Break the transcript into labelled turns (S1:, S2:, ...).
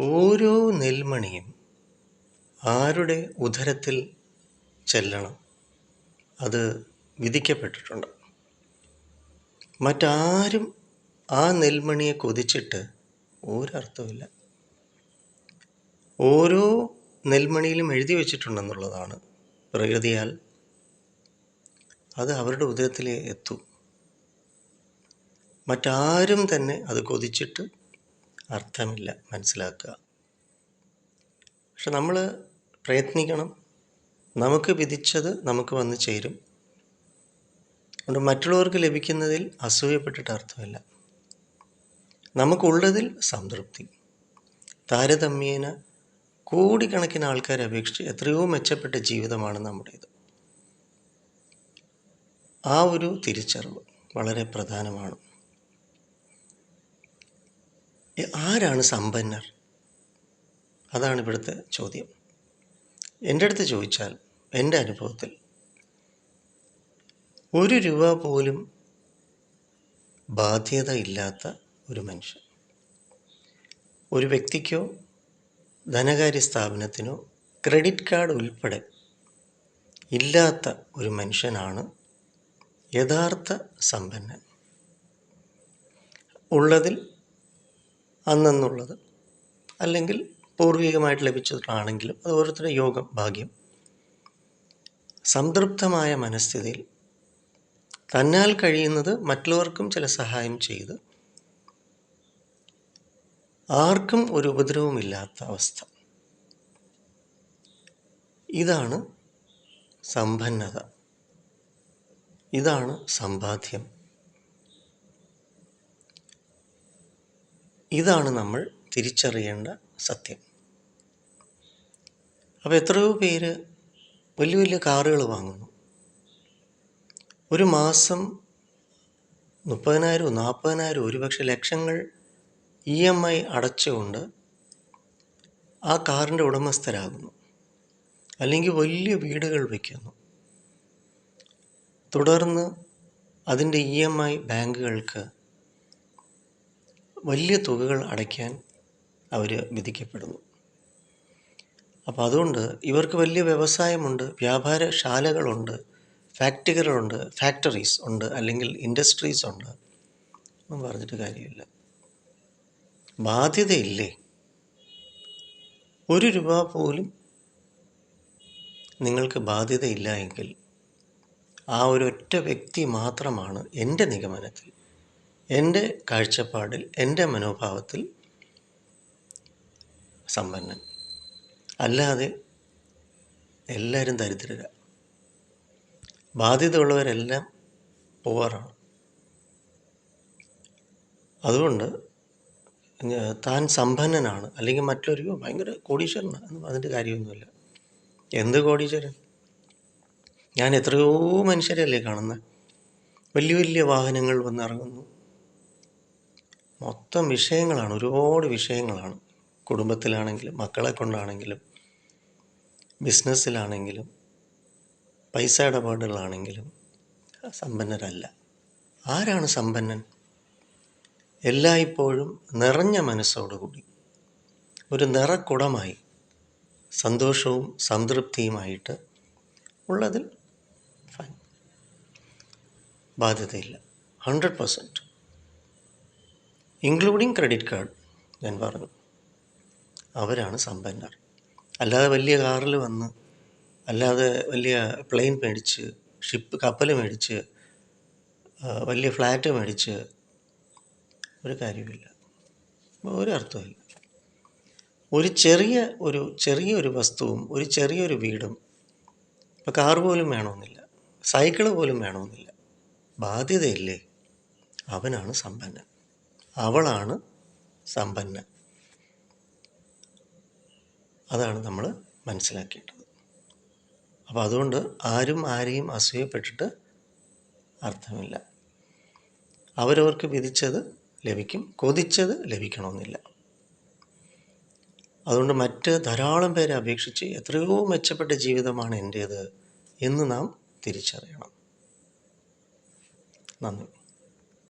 S1: ഓരോ നെൽമണിയും ആരുടെ ഉദരത്തിൽ ചെല്ലണം? അത് വിധിക്കപ്പെട്ടിട്ടുണ്ട്. മറ്റാരും ആ നെൽമണിയെ കൊതിച്ചിട്ട് ഒരർത്ഥമില്ല ഓരോ നെൽമണിയിലും എഴുതി വച്ചിട്ടുണ്ടെന്നുള്ളതാണ് പ്രകൃതിയാൽ അത് അവരുടെ ഉദരത്തിലേ എത്തും. മറ്റാരും തന്നെ അത് കൊതിച്ചിട്ട് അർത്ഥമില്ല മനസ്സിലാക്കുക. പക്ഷെ നമ്മൾ പ്രയത്നിക്കണം. നമുക്ക് വിധിച്ചത് നമുക്ക് വന്ന് ചേരും. അതുകൊണ്ട് മറ്റുള്ളവർക്ക് ലഭിക്കുന്നതിൽ അസൂയപ്പെട്ടിട്ട് അർത്ഥമില്ല. നമുക്കുള്ളതിൽ സംതൃപ്തി. താരതമ്യേന കോടിക്കണക്കിന് ആൾക്കാരെ അപേക്ഷിച്ച് എത്രയോ മെച്ചപ്പെട്ട ജീവിതമാണ് നമ്മുടേത്. ആ ഒരു തിരിച്ചറിവ് വളരെ പ്രധാനമാണ്. ആരാണ് സമ്പന്നർ? അതാണ് ഇവിടുത്തെ ചോദ്യം. എന്റെ അടുത്ത് ചോദിച്ചാൽ എന്റെ അനുഭവത്തിൽ ഒരു രൂപ പോലും ബാധ്യത ഇല്ലാത്ത ഒരു മനുഷ്യൻ ഒരു വ്യക്തിക്കോ ധനകാര്യ സ്ഥാപനത്തിനോ ക്രെഡിറ്റ് കാർഡ് ഉൾപ്പെടെ ഇല്ലാത്ത ഒരു മനുഷ്യനാണ് യഥാർത്ഥ സമ്പന്നൻ. ഉള്ളതിൽ അന്നെന്നുള്ളത്. അല്ലെങ്കിൽ പൂർവികമായിട്ട് ലഭിച്ചതാണെങ്കിലും അത് ഓരോരുത്തരുടെ യോഗം ഭാഗ്യം. സംതൃപ്തമായ മനസ്ഥിതിയിൽ തന്നാൽ കഴിയുന്നത് മറ്റുള്ളവർക്കും ചില സഹായം ചെയ്ത് ആർക്കും ഒരു ഉപദ്രവമില്ലാത്ത അവസ്ഥ. ഇതാണ് സമ്പന്നത. ഇതാണ് സമ്പാദ്യം. ഇതാണ് നമ്മൾ തിരിച്ചറിയേണ്ട സത്യം. അപ്പോൾ എത്രയോ പേര് വലിയ വലിയ കാറുകൾ വാങ്ങുന്നു. ഒരു മാസം മുപ്പതിനായിരവും നാൽപ്പതിനായിരവും ഒരുപക്ഷെ ലക്ഷങ്ങൾ ഇ എം ഐ അടച്ചുകൊണ്ട് ആ കാറിന്റെ ഉടമസ്ഥരാകുന്നു. അല്ലെങ്കിൽ വലിയ വീടുകൾ വയ്ക്കുന്നു. തുടർന്ന് അതിന്റെ ഇ എം ഐ ബാങ്കുകൾക്ക് വലിയ തുകകൾ അടയ്ക്കാൻ അവർ വിധിക്കപ്പെടുന്നു. അപ്പോൾ അതുകൊണ്ട് ഇവർക്ക് വലിയ വ്യവസായമുണ്ട് വ്യാപാരശാലകളുണ്ട് ഫാക്ടറികളുണ്ട് ഫാക്ടറീസ് ഉണ്ട് അല്ലെങ്കിൽ ഇൻഡസ്ട്രീസ് ഉണ്ട്. ഒന്നും പറഞ്ഞിട്ട് കാര്യമില്ല. ബാധ്യതയില്ലേ? ഒരു രൂപ പോലും നിങ്ങൾക്ക് ബാധ്യതയില്ല എങ്കിൽ ആ ഒരൊറ്റ വ്യക്തി മാത്രമാണ് എന്റെ നിഗമനത്തിൽ എന്റെ കാഴ്ചപ്പാടിൽ എന്റെ മനോഭാവത്തിൽ സമ്പന്നൻ. അല്ലാതെ എല്ലാവരും ദരിദ്രരാണ് ബാധ്യതയുള്ളവരെല്ലാം പോവാറാണ് അതുകൊണ്ട് താൻ സമ്പന്നനാണ് അല്ലെങ്കിൽ മറ്റൊരു ഭയങ്കര കോടീശ്വരനാണ് അതിന്റെ കാര്യമൊന്നുമില്ല. എന്ത് കോടീശ്വരൻ? ഞാൻ എത്രയോ മനുഷ്യരല്ലേ കാണുന്നത് വലിയ വലിയ വാഹനങ്ങൾ വന്നിറങ്ങുന്നു. മൊത്തം വിഷയങ്ങളാണ് ഒരുപാട് വിഷയങ്ങളാണ്. കുടുംബത്തിലാണെങ്കിലും മക്കളെ കൊണ്ടാണെങ്കിലും ബിസിനസ്സിലാണെങ്കിലും പൈസ ഇടപാടുകളാണെങ്കിലും സമ്പന്നരല്ല. ആരാണ് സമ്പന്നൻ? എല്ലായ്പ്പോഴും നിറഞ്ഞ മനസ്സോടുകൂടി. ഒരു നിറക്കുടമായി സന്തോഷവും സംതൃപ്തിയുമായിട്ട് ഉള്ളതിൽ fine. ബാധ്യതയില്ല. Hundred percent. Including credit card ഞാൻ പറഞ്ഞു. അവരാണ് സമ്പന്നർ. അല്ലാതെ വലിയ കാറിൽ വന്ന് അല്ലാതെ വലിയ പ്ലെയിൻ മേടിച്ച് ഷിപ്പ് കപ്പൽ മേടിച്ച് വലിയ ഫ്ലാറ്റ് മേടിച്ച് ഒരു കാര്യമില്ല ഒരു അർത്ഥമില്ല ഒരു ചെറിയ ഒരു ചെറിയൊരു വസ്തുവും ഒരു ചെറിയൊരു വീടും ഇപ്പോൾ കാർ പോലും വേണമെന്നില്ല. സൈക്കിൾ പോലും വേണമെന്നില്ല. ബാധ്യതയില്ലേ? അവനാണ് സമ്പന്നൻ. അവളാണ് സമ്പന്ന. അതാണ് നമ്മൾ മനസ്സിലാക്കേണ്ടത്. അപ്പോൾ അതുകൊണ്ട് ആരും ആരെയും അസൂയപ്പെട്ടിട്ട് അർത്ഥമില്ല. അവരവർക്ക് വിധിച്ചത് ലഭിക്കും കൊതിച്ചത് ലഭിക്കണമെന്നില്ല. അതുകൊണ്ട് മറ്റ് ധാരാളം പേരെ അപേക്ഷിച്ച് എത്രയോ മെച്ചപ്പെട്ട ജീവിതമാണ് എന്റേത് എന്ന് നാം തിരിച്ചറിയണം. നന്ദി.